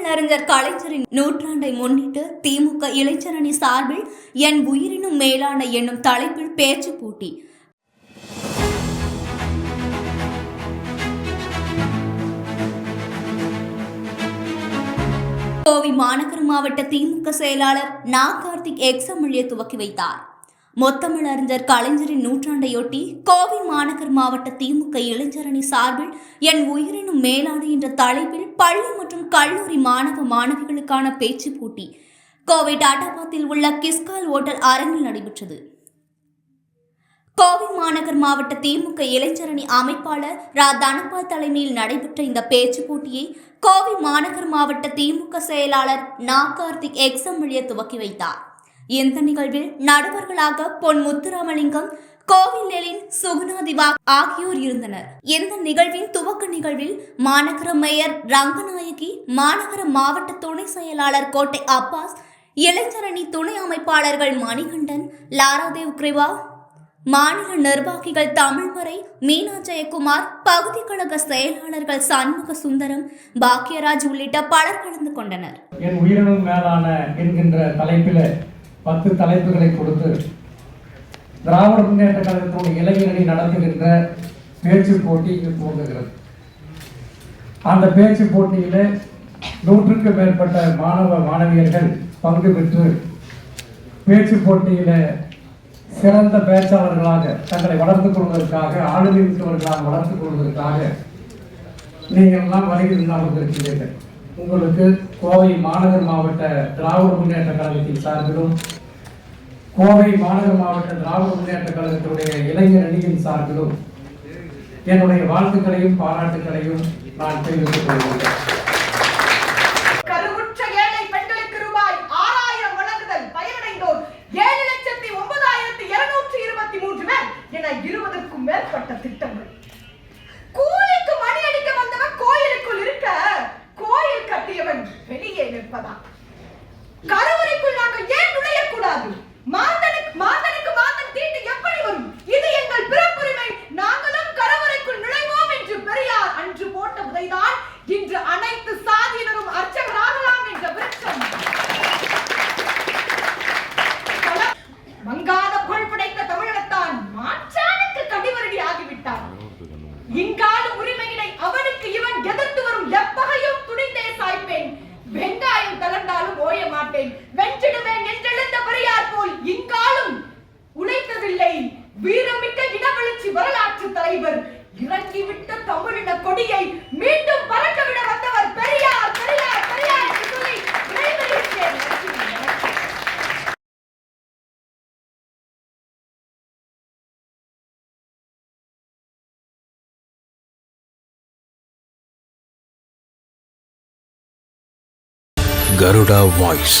தமிழறிஞர் கலைஞரின் நூற்றாண்டை முன்னிட்டு திமுக இளைஞரணி சார்பில் என் உயிரினும் மேலான என்னும் தலைப்பில் பேச்சு போட்டி. கோவை மாநகர மாவட்ட திமுக செயலாளர் நா கார்த்திக் எக்ஸமல்ய துவக்கி வைத்தார். முத்தமிழறிஞர் கலைஞரின் நூற்றாண்டையொட்டி கோவை மாநகர் மாவட்ட திமுக இளைஞரணி சார்பில் என் உயிரினும் மேலாடு என்ற தலைப்பில் பள்ளி மற்றும் கல்லூரி மாணவ மாணவிகளுக்கான பேச்சு போட்டி. கோவை டாடாபாத்தில் உள்ள கிஸ்கால் ஓட்டல் அரங்கில் நடைபெற்றது. கோவை மாநகர் மாவட்ட திமுக இளைஞரணி அமைப்பாளர் ரா. தனபால் தலைமையில் நடைபெற்ற இந்த பேச்சு போட்டியை கோவை மாநகர் மாவட்ட திமுக செயலாளர் நா. கார்த்திக் எக்ஸமல்ய துவக்கி வைத்தார். இந்த நிகழ்வில் நடுவர்களாக பொன் முத்துராமலிங்கம் கோவிலெலின் சுகுணாதிவா ஆகியோர் இருந்தனர். இந்த நிகழ்வின் துவக்க நிகழ்வில் மாநகர மேயர் ரங்கநாயகி மாநகர மாவட்ட துணை செயலாளர் கோட்டை அப்பாஸ் இளைஞரணி துணை அமைப்பாளர்கள் மணிகண்டன் லாராதேவ் கிரிவா மாநில நிர்வாகிகள் தமிழ்மறை மீனா ஜெயக்குமார் பகுதி கழக செயலாளர்கள் சண்முக சுந்தரம் பாக்யராஜ் உள்ளிட்ட பலர் கலந்து கொண்டனர். என் உயிரினும் மேலான என்கின்ற தலைப்பில் பத்து தலைப்புகளை கொடுத்து திராவிட முன்னேற்ற கழகத்தினுடைய இளைஞரணி நடத்துகின்ற பேச்சு போட்டி இங்கு துவங்குகிறது. அந்த பேச்சு போட்டியில் நூற்றுக்கும் மேற்பட்ட மாணவ மாணவியர்கள் பங்கு பெற்று பேச்சு போட்டியில் சிறந்த பேச்சாளர்களாக தங்களை வளர்த்துக் கொள்வதற்காக ஆளுமை மிக்கவர்களாக வளர்த்துக் கொள்வதற்காக நீங்கள் எல்லாம் வருகை அமர்ந்திருக்கிறீர்கள். உங்களுக்கு கோவை மாநகர் மாவட்ட திராவிட முன்னேற்ற கழகத்தின் சார்பிலும் கோவை மாநகர் மாவட்ட திராவிட முன்னேற்ற கழகத்தினுடைய இளைஞர் அணியின் சார்பிலும் என்னுடைய வாழ்த்துக்களையும் பாராட்டுக்களையும் நான் தெரிவித்துக் கொள்கிறேன் கருவறைக்குள் நாங்கள் ஏன் நுழையக்கூடாது? மாந்தனுக்கு மாந்தனுக்கு மாந்தன் தீட்டு எப்படி வரும்? இது எங்கள் பிறப்புரிமை. நாங்களும் கருவறைக்குள் நுழைவோம் என்று பெரியார் அன்று போட்ட உதைதான் இன்று அனைத்து சாதியினரும் அர்ச்சகராகலாம் என்ற விருட்சம். மங்கா ஓய வென்றிடுவேன் என்றெழுந்த பெரியார் போல் இங்காலும் உழைத்ததில்லை. வீரமிக்க கருடா வாய்ஸ்